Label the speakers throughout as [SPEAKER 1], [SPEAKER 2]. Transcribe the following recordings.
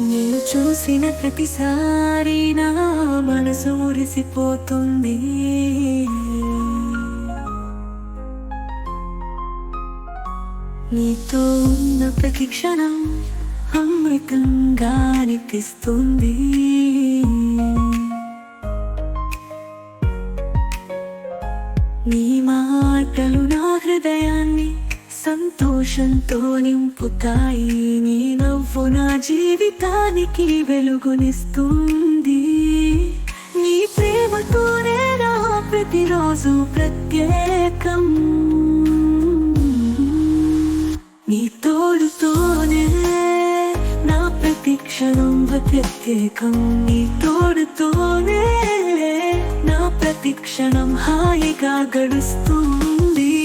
[SPEAKER 1] నేను చూసిన ప్రతిసారి నా మనసు మురిసిపోతుంది. నీతో ఉన్న ప్రతి క్షణం అమృతంగా అనిపిస్తుంది. నీ మాటలు నా హృదయాన్ని సంతోషంతో నింపుతాయి నీ నవ్వు నా జీవితానికి వెలుగునిస్తుంది. నీ ప్రేమతోనే నా ప్రతిరోజు ప్రత్యేకం. నీ తోడుతోనే నా ప్రతి క్షణం ప్రత్యేకం. నీ తోడుతోనే నా ప్రతి క్షణం హాయిగా గడుస్తుంది.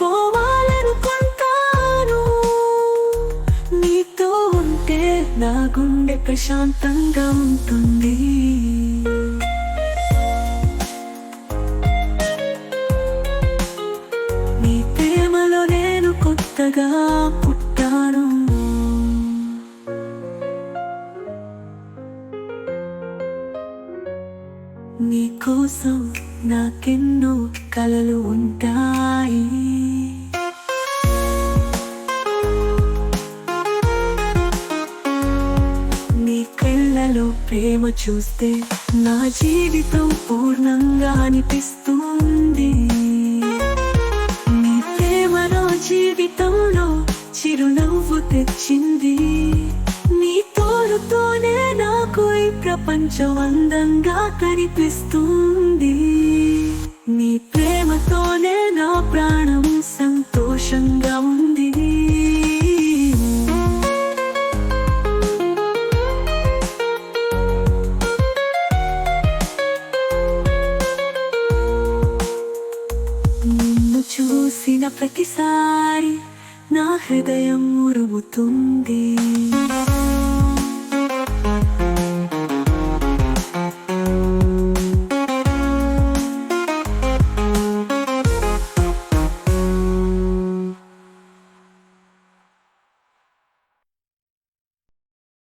[SPEAKER 1] మరిచిపోవాలనుకుంటాను నీతో ఉంటే నా గుండె ప్రశాంతంగా ఉంటుంది. నీ ప్రేమలో నేను కొత్తగా పుట్టాను. నీ కోసం నాకెన్నో కలలు ఉంటాయి. ప్రేమ చూస్తే నా జీవితం పూర్ణంగా అనిపిస్తుంది. నీ ప్రేమ నా జీవితంలో చిరునవ్వు తెచ్చింది. నీ తోడుతోనే నాకు ఈ ప్రపంచం అందంగా కనిపిస్తుంది. నీ ప్రేమతోనే చూసిన ప్రతిసారి నా హృదయం ఉరుగుతుంది